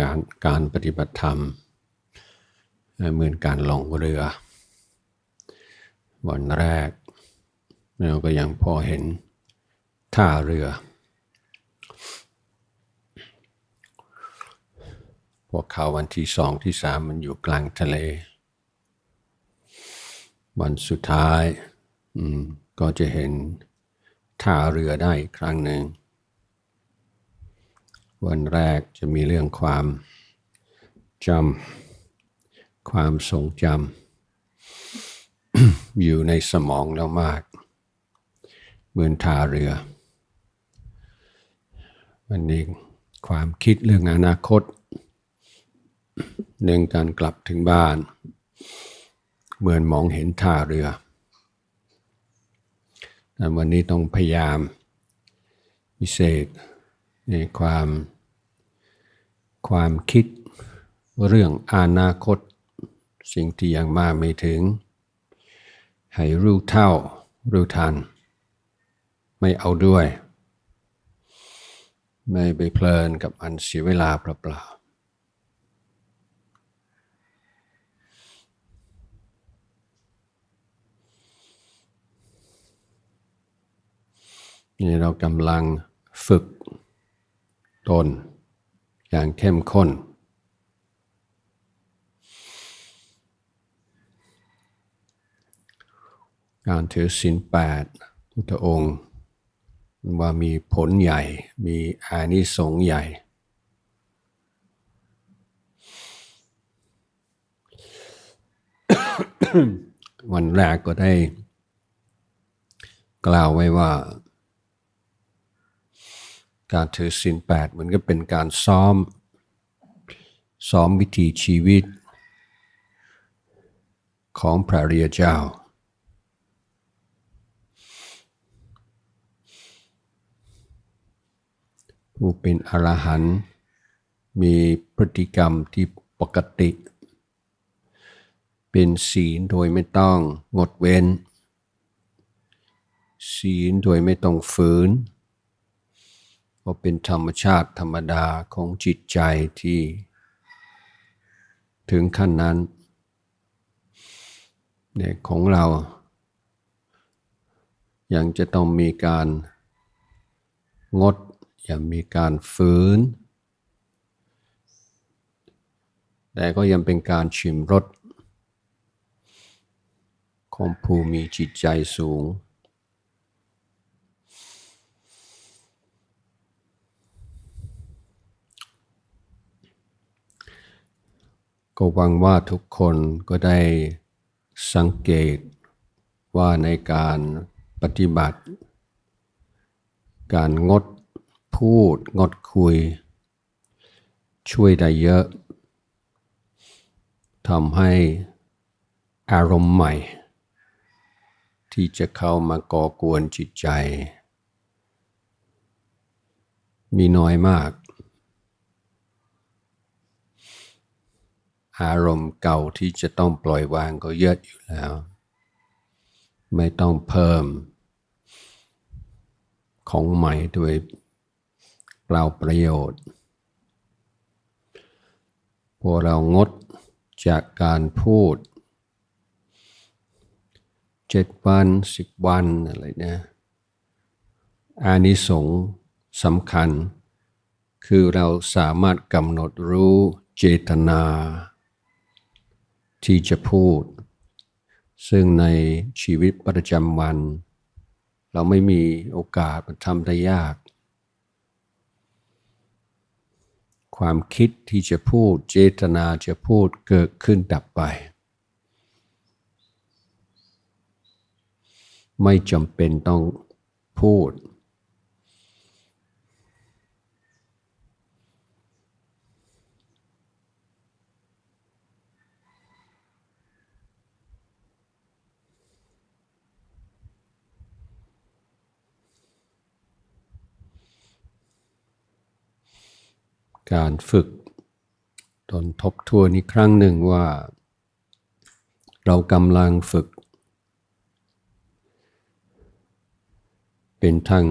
งานการปฏิบัติธรรม เหมือนการลงเรือ วันแรก เราก็ยังพอเห็นท่าเรือ พวกเขาวันที่สองที่สามมันอยู่กลางทะเล วันสุดท้ายก็จะเห็นท่าเรือได้ครั้งหนึ่ง วันแรกจะมีเรื่องความจำความทรงจำอยู่ในสมองแล้วมาก เหมือนท่าเรือ วันนี้ความคิดเรื่องอนาคต เรื่องการกลับถึงบ้าน เหมือนมองเห็นท่าเรือแต่วันนี้ต้องพยายามพิเศษ ในความความคิดเรื่องอนาคต สิ่งที่ยังมาไม่ถึง ให้รู้เท่า รู้ทัน ไม่เอาด้วย ไม่ไปเพลินกับอันเสียเวลาเปล่าๆนี่เรากำลังฝึก ตน อย่างเข้มข้น การถือศีลแปดพุทธองค์ว่ามีผลใหญ่ มีอานิสงส์ใหญ่ วันแรกก็ได้กล่าวไว้ว่า การถือศีลแปดเหมือนกับเป็นการซ้อม ซ้อมวิถีชีวิต ของพระเรียเจ้า ผู้เป็นอรหันต์มีพฤติกรรมที่ปกติ เป็นศีลโดยไม่ต้องงดเว้น ศีลโดยไม่ต้องฝืน ก็เป็นธรรมชาติธรรมดาของจิตใจที่ ถึงขั้นนั้นเนี่ยของเรา ยังจะต้องมีการงดยังมีการฝืน แต่ก็ยังเป็นการชิมรสของผู้มีจิตใจสูง ก็หวังว่าทุกคนก็ได้สังเกตว่าในการปฏิบัติ การงดพูดงดคุย ช่วยได้เยอะทำให้อารมณ์ใหม่ ที่จะเข้ามาก่อกวนจิตใจ มีน้อยมาก อารมณ์เก่าที่จะต้องปล่อยวางก็เยอะอยู่แล้ว ไม่ต้องเพิ่ม ของใหม่ด้วยเปล่าประโยชน์พอเรางดจากการพูดเจ็ดวันสิบวันอะไรเนี่ยอานิสงส์สำคัญ คือเราสามารถกำหนดรู้เจตนา ที่จะพูด ซึ่งในชีวิตประจำวัน เราไม่มีโอกาสทำได้ยาก ความคิดที่จะพูดเจตนาจะพูดเกิดขึ้นดับไป ไม่จำเป็นต้องพูด การฝึกตนทบทวนอีกครั้งหนึ่งว่า เรากำลังฝึก เป็นทาง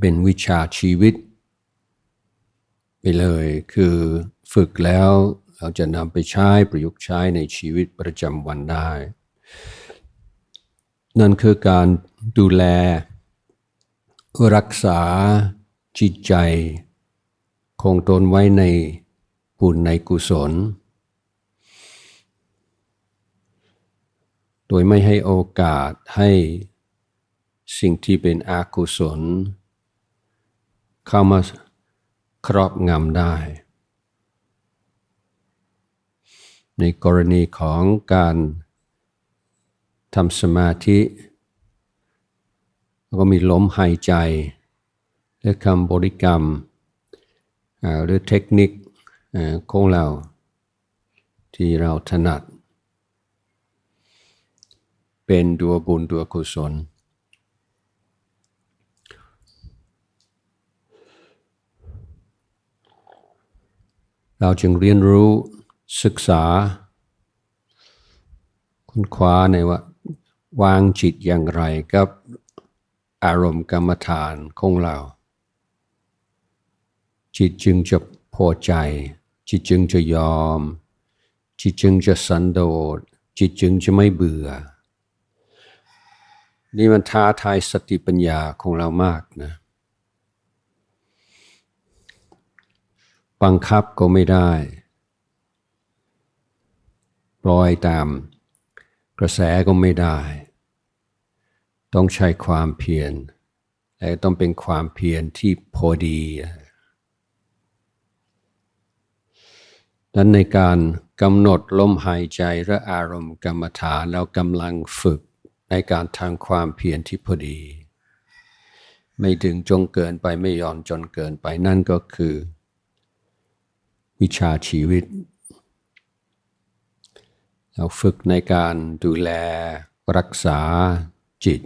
เป็นวิชาชีวิต ไปเลยคือฝึกแล้วเราจะนำไปใช้ประยุกต์ใช้ในชีวิตประจำวันได้ นั่นคือการดูแล รักษาจิตใจ คงตนไว้ในบุญในกุศล โดยไม่ให้โอกาสให้สิ่งที่เป็นอกุศล เข้ามาครอบงำได้ ในกรณีของการทำสมาธิ ก็มีลมหายใจ และคำบริกรรม หรือเทคนิคของเราที่เราถนัด เป็นตัวบุญตัวกุศล เราจึงเรียนรู้ศึกษาคุณคว้าในว่าวางจิตอย่างไรกับอารมณ์กรรมฐานของเรา จิตจึงจะพอใจ จิตจึงจะยอม จิตจึงจะสันโดษ จิตจึงจะไม่เบื่อ นี่มันท้าทายสติปัญญาของเรามากนะ บังคับก็ไม่ได้ ปล่อยตามกระแสก็ไม่ได้ ต้องใช้ความเพียรและต้องเป็นความเพียรที่พอดี ดังในการกำหนดลมหายใจและอารมณ์กรรมฐานเรากำลังฝึกในการทางความเพียรที่พอดี ไม่ถึงจงเกินไปไม่ย่อนจนเกินไปนั่นก็คือ วิชาชีวิต เราฝึกในการดูแลรักษาจิต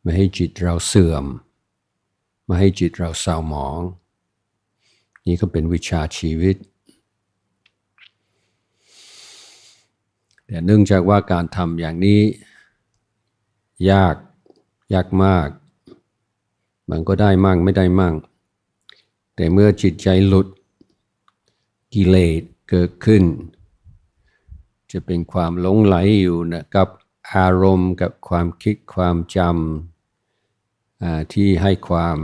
ไม่ให้จิตเราเสื่อม ไม่ให้จิตเราเศร้าหมอง นี่ก็เป็นวิชาชีวิต แต่เนื่องจากว่าการทำอย่างนี้ ยากยากมากมันก็ได้มั่งไม่ได้มั่ง แต่เมื่อจิตใจหลุดกิเลสเกิดขึ้น จะเป็นความหลงไหลอยู่นะกับอารมณ์กับความคิดความจำที่ให้ความ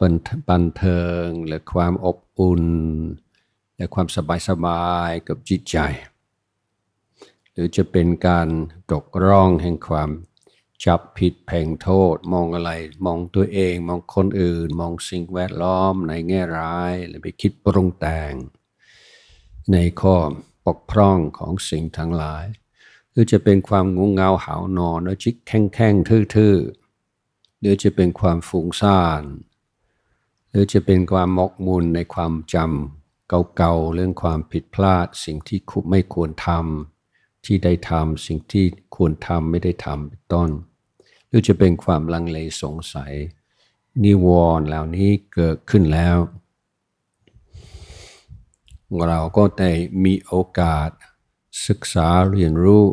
บันเทิงและความอบอุ่น และความสบายสบายกับจิตใจ หรือจะเป็นการตกร่องแห่งความจับผิดแผงโทษ มองอะไร มองตัวเอง มองคนอื่น มองสิ่งแวดล้อมในแง่ร้ายหรือไปคิดปรุงแต่ง ในข้อปกพร่องของสิ่งทั้งหลาย หรือจะเป็นความงงเงาหาวนอนแล้วจิกแข้งแข้งทื่อๆหรือจะเป็นความฟุ้งซ่านหรือจะเป็นความมกมุนในความจำเก่าๆเรื่องความผิดพลาดสิ่งที่ไม่ควรทำ ที่ได้ทำสิ่งที่ควรทำไม่ได้ทำเป็นต้น หรือจะเป็นความลังเลสงสัย นิวรณ์เหล่านี้เกิดขึ้นแล้ว เราก็ได้มีโอกาสศึกษาเรียนรู้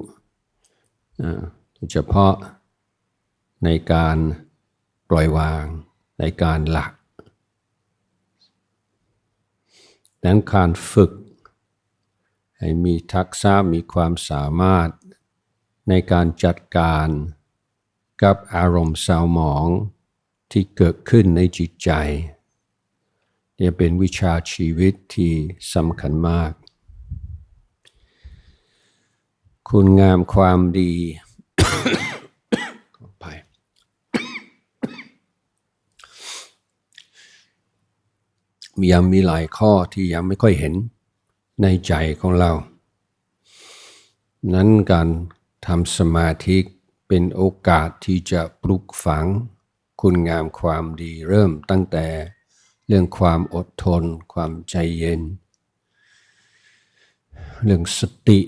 โดยเฉพาะในการปล่อยวางในการหลักดังการฝึก ให้มีทักษะมีความสามารถ ในการจัดการ กับอารมณ์เศร้าหมองที่เกิดขึ้นในจิตใจนี่เป็นวิชาชีวิตที่สำคัญมาก คุณงามความดีไปยังมีหลายข้อที่ยังไม่ค่อยเห็น ในใจของเรา นั้นการทำสมาธิเป็นโอกาสที่จะปลุกฝัง คุณงามความดีเริ่มตั้งแต่เรื่องความอดทน ความใจเย็น เรื่องสติ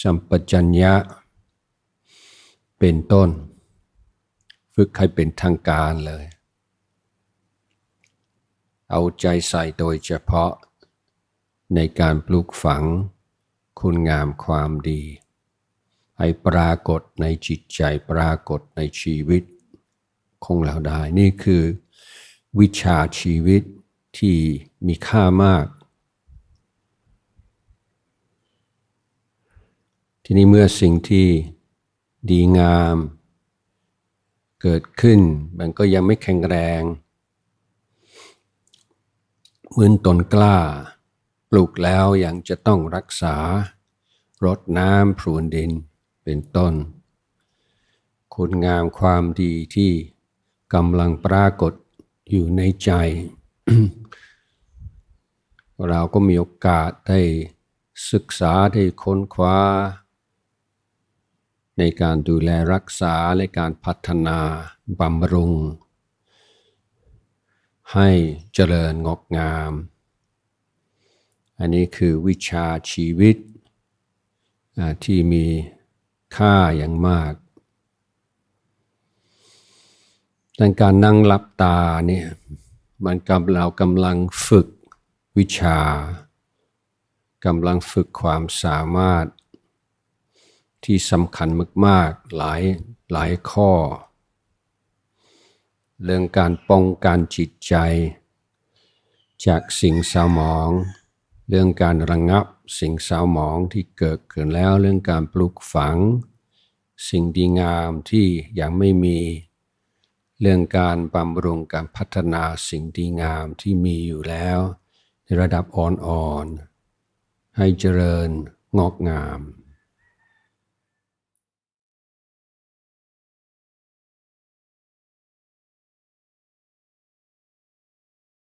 สัมปชัญญะ เป็นต้น ฝึกให้เป็นทางการเลย เอาใจใส่โดยเฉพาะ ในการปลูกฝัง คุณงามความดี ให้ปรากฏในจิตใจปรากฏในชีวิตของเราได้นี่คือ วิชาชีวิตที่มีค่ามาก ทีนี้เมื่อสิ่งที่ดีงาม เกิดขึ้นมันก็ยังไม่แข็งแรง เหมือนต้นกล้า ปลูกแล้วยังจะต้องรักษารดน้ำพรวนดินเป็นต้น คุณงามความดีที่กำลังปรากฏอยู่ในใจ เราก็มีโอกาสได้ศึกษาได้ค้นคว้า ในการดูแลรักษาและการพัฒนาบำรุง ให้เจริญงอกงาม อันนี้คือวิชาชีวิตที่มีค่าอย่างมากดังการนั่งหลับตาเนี่ยมันกำเรากำลังฝึกวิชากำลังฝึกความสามารถ ที่สำคัญมากๆหลายหลายข้อ เรื่องการป้องกันจิตใจ จากสิ่งเศร้าหมอง เรื่องการระงงับสิ่งเศร้าหมองที่เกิดขึ้นแล้วเรื่องการปลูกฝัง สิ่งดีงามที่ยังไม่มี เรื่องการบำรุงการพัฒนาสิ่งดีงามที่มีอยู่แล้ว ในระดับอ่อนๆให้เจริญงอกงาม